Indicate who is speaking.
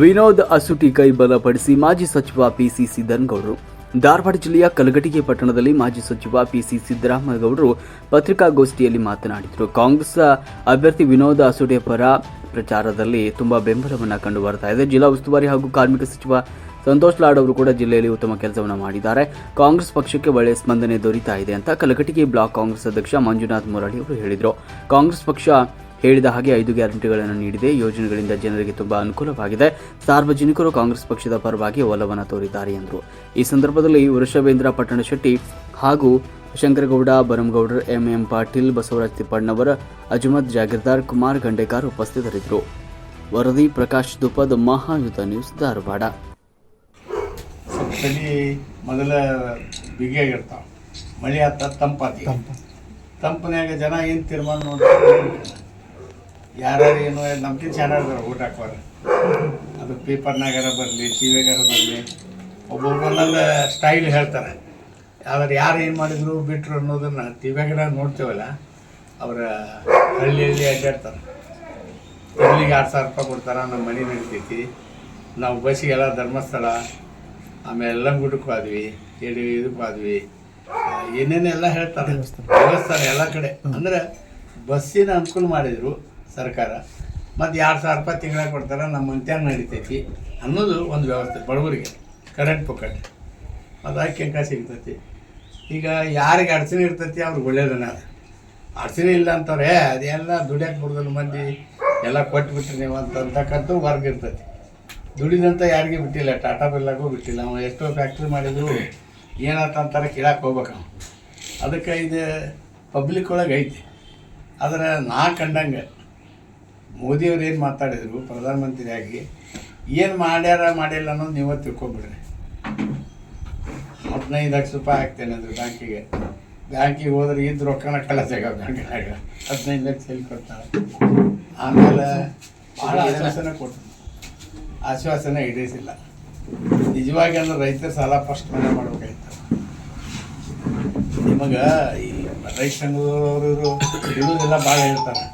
Speaker 1: ವಿನೋದ್ ಅಸುಟಿ ಕೈ ಬಲಪಡಿಸಿ ಮಾಜಿ ಸಚಿವ ಪಿಸಿ ಸಿದ್ದನಗೌಡರು. ಧಾರವಾಡ ಜಿಲ್ಲೆಯ ಕಲಗಟಿಗೆ ಪಟ್ಟಣದಲ್ಲಿ ಮಾಜಿ ಸಚಿವ ಪಿಸಿ ಸಿದ್ದರಾಮಗೌಡರು ಪತ್ರಿಕಾಗೋಷ್ಠಿಯಲ್ಲಿ ಮಾತನಾಡಿದರು. ಕಾಂಗ್ರೆಸ್ ಅಭ್ಯರ್ಥಿ ವಿನೋದ್ ಅಸುಟೆ ಪರ ಪ್ರಚಾರದಲ್ಲಿ ತುಂಬಾ ಬೆಂಬಲವನ್ನು ಕಂಡು ಬರ್ತಾ ಇದೆ. ಜಿಲ್ಲಾ ಉಸ್ತುವಾರಿ ಹಾಗೂ ಕಾರ್ಮಿಕ ಸಚಿವ ಸಂತೋಷ್ ಲಾಡ್ ಅವರು ಕೂಡ ಜಿಲ್ಲೆಯಲ್ಲಿ ಉತ್ತಮ ಕೆಲಸವನ್ನು ಮಾಡಿದ್ದಾರೆ. ಕಾಂಗ್ರೆಸ್ ಪಕ್ಷಕ್ಕೆ ಒಳ್ಳೆಯ ಸ್ಪಂದನೆ ದೊರೀತಾ ಇದೆ ಅಂತ ಕಲಗಟಿಗೆ ಬ್ಲಾಕ್ ಕಾಂಗ್ರೆಸ್ ಅಧ್ಯಕ್ಷ ಮಂಜುನಾಥ್ ಮುರಳಿ ಅವರು ಹೇಳಿದರು. ಕಾಂಗ್ರೆಸ್ ಪಕ್ಷ ಹೇಳಿದ ಹಾಗೆ ಐದು ಗ್ಯಾರಂಟಿಗಳನ್ನು ನೀಡಿದೆ. ಯೋಜನೆಗಳಿಂದ ಜನರಿಗೆ ತುಂಬಾ ಅನುಕೂಲವಾಗಿದೆ. ಸಾರ್ವಜನಿಕರು ಕಾಂಗ್ರೆಸ್ ಪಕ್ಷದ ಪರವಾಗಿ ಒಲವನ್ನು ತೋರಿದ್ದಾರೆ ಎಂದರು. ಈ ಸಂದರ್ಭದಲ್ಲಿ ವೃಷಭೇಂದ್ರ ಪಟ್ಟಣಶೆಟ್ಟಿ ಹಾಗೂ ಶಂಕರಗೌಡ ಬರಂಗೌಡರ್ ಎಂಎಂ ಪಾಟೀಲ್ ಬಸವರಾಜ್ ತಿಪ್ಪಣ್ಣವರ ಅಜಮತ್ ಜಾಗೀರ್ದಾರ್ ಕುಮಾರ್ ಗಂಡೇಕಾರ್ ಉಪಸ್ಥಿತರಿದ್ದರು. ವರದಿ ಪ್ರಕಾಶ್ ದುಪದ್ ಮಹಾಯುಧ ನ್ಯೂಸ್ ಧಾರವಾಡ.
Speaker 2: ಚಳಿ ಮೊದಲ ಬಿಗಿಯಾಗಿರ್ತಾವ ಮಳೆ ಆತ ತಂಪಾತಿ. ತಂಪನ್ಯಾಗ ಜನ ಏನು ತೀರ್ಮಾನ ನೋಡ್ತಾರೆ ಯಾರ್ಯಾರು ಏನು ನಮ್ಗೆ ಚೆನ್ನಾಗಿ ಊಟ ಹಾಕೋರ ಅದು ಪೇಪರ್ನಾಗಾರ ಬರಲಿ ಟಿ ವಿಗಾರ ಬರಲಿ ಒಬ್ಬೊಬ್ಬರಲ್ಲ ಸ್ಟೈಲ್ ಹೇಳ್ತಾರೆ. ಆದ್ರೆ ಯಾರು ಏನು ಮಾಡಿದ್ರು ಬಿಟ್ರು ಅನ್ನೋದನ್ನು ಟಿ ವಿಯಾಗಾರ ನೋಡ್ತೇವಲ್ಲ ಅವರ ಹಳ್ಳಿಯಲ್ಲಿ ಅಡ್ಡಾಡ್ತಾರೆ. ಹಳ್ಳಿಗೆ ಆರು ಸಾವಿರ ರೂಪಾಯಿ ಕೊಡ್ತಾರೆ ನಮ್ಮ ಮನೆ ನಡಿತೈತಿ. ನಾವು ಬಸ್ಸಿಗೆಲ್ಲ ಧರ್ಮಸ್ಥಳ ಆಮೇಲೆ ಎಲ್ಲಂಗುಡ್ಡಕ್ಕೆ ಹೋದ್ವಿ ಎಡಿ ಇದಕ್ಕೆ ಹೋದ್ವಿ. ಆ, ಏನೇನೆಲ್ಲ ಹೇಳ್ತಾರೆ. ದೇವಸ್ಥಾನ. ಎಲ್ಲ ಕಡೆ. ಅಂದ್ರೆ ಬಸ್ಸಿನ ಅನುಕೂಲ ಮಾಡಿದ್ರು. ಸರ್ಕಾರ. ಮತ್ತು ಎರಡು ಸಾವಿರ ರೂಪಾಯಿ ತಿಂಗಳ ಕೊಡ್ತಾರೆ ನಮ್ಮ ಮಂತ್ಯಾಗ ನಡಿತೈತಿ ಅನ್ನೋದು ಒಂದು ವ್ಯವಸ್ಥೆ ಬಡವರಿಗೆ. ಕರೆಂಟ್ ಪೊಕಟ್ ಅದು ಕೆಂಕ ಸಿಗ್ತೈತಿ. ಈಗ ಯಾರಿಗೆ ಅಡಚಣೆ ಇರ್ತೈತಿ ಅವ್ರಿಗೆ ಒಳ್ಳೇದನ್ನ ಅದು. ಅಡಚಣೆ ಇಲ್ಲ ಅಂತವ್ರೆ, ಅದೆಲ್ಲ ದುಡಿಯಕ್ಕೆ ಬರೋದಿಲ್ಲ ಮಂದಿ ಎಲ್ಲ ಕೊಟ್ಬಿಟ್ರಿ ನೀವು ಅಂತ ಅಂತಕ್ಕಂಥ ವರ್ಗ ಇರ್ತೈತಿ. ದುಡಿದಂತ ಯಾರಿಗೆ ಬಿಟ್ಟಿಲ್ಲ, ಟಾಟಾ ಬಿಲ್ಲಾಗೂ ಬಿಟ್ಟಿಲ್ಲ. ಅವ ಎಷ್ಟೋ ಫ್ಯಾಕ್ಟ್ರಿ ಮಾಡಿದ್ರು ಅಂತಾರೆ ಕೇಳಕ್ಕೆ ಹೋಗ್ಬೇಕು ಅವ್ನು. ಅದಕ್ಕೆ ಇದು ಪಬ್ಲಿಕ್ ಒಳಗೆ ಐತಿ. ಆದರೆ ನಾ ಕಂಡಂಗೆ ಮೋದಿಯವ್ರು ಏನು ಮಾತಾಡಿದ್ರು ಪ್ರಧಾನಮಂತ್ರಿಯಾಗಿ ಏನು ಮಾಡ್ಯಾರ ಮಾಡಿಲ್ಲ ಅನ್ನೋದು ನೀವೇ ತಿಳ್ಕೊಂಬಿಡ್ರಿ ಹದಿನೈದು ಲಕ್ಷ ರೂಪಾಯಿ ಹಾಕ್ತೇನೆ ಅಂದರು ಬ್ಯಾಂಕಿಗೆ. ಬ್ಯಾಂಕಿಗೆ ಹೋದ್ರೆ ಇದ್ದು ರೊಕ್ಕನ ಕಳಸಾಗ ಬ್ಯಾಂಕಿನಾಗ. ಹದಿನೈದು ಲಕ್ಷ ಎಲ್ಲಿ ಕೊಡ್ತಾರೆ. ಆಮೇಲೆ ಭಾಳ ಆಶ್ವಾಸನೆ ಕೊಟ್ಟರು ಆಶ್ವಾಸನೆ ಈಡೇರಿಸಿಲ್ಲ. ನಿಜವಾಗಿ ಅಂದ್ರೆ ರೈತರ ಸಾಲ ಫಸ್ಟ್ ಮನೆ ಮಾಡ್ಬೇಕಾಯ್ತು. ನಿಮಗೆ ಈ ರೈತ ಸಂಘದವರು ಇರುವುದೆಲ್ಲ ಇರೋದೆಲ್ಲ ಭಾಳ ಹೇಳ್ತಾರೆ.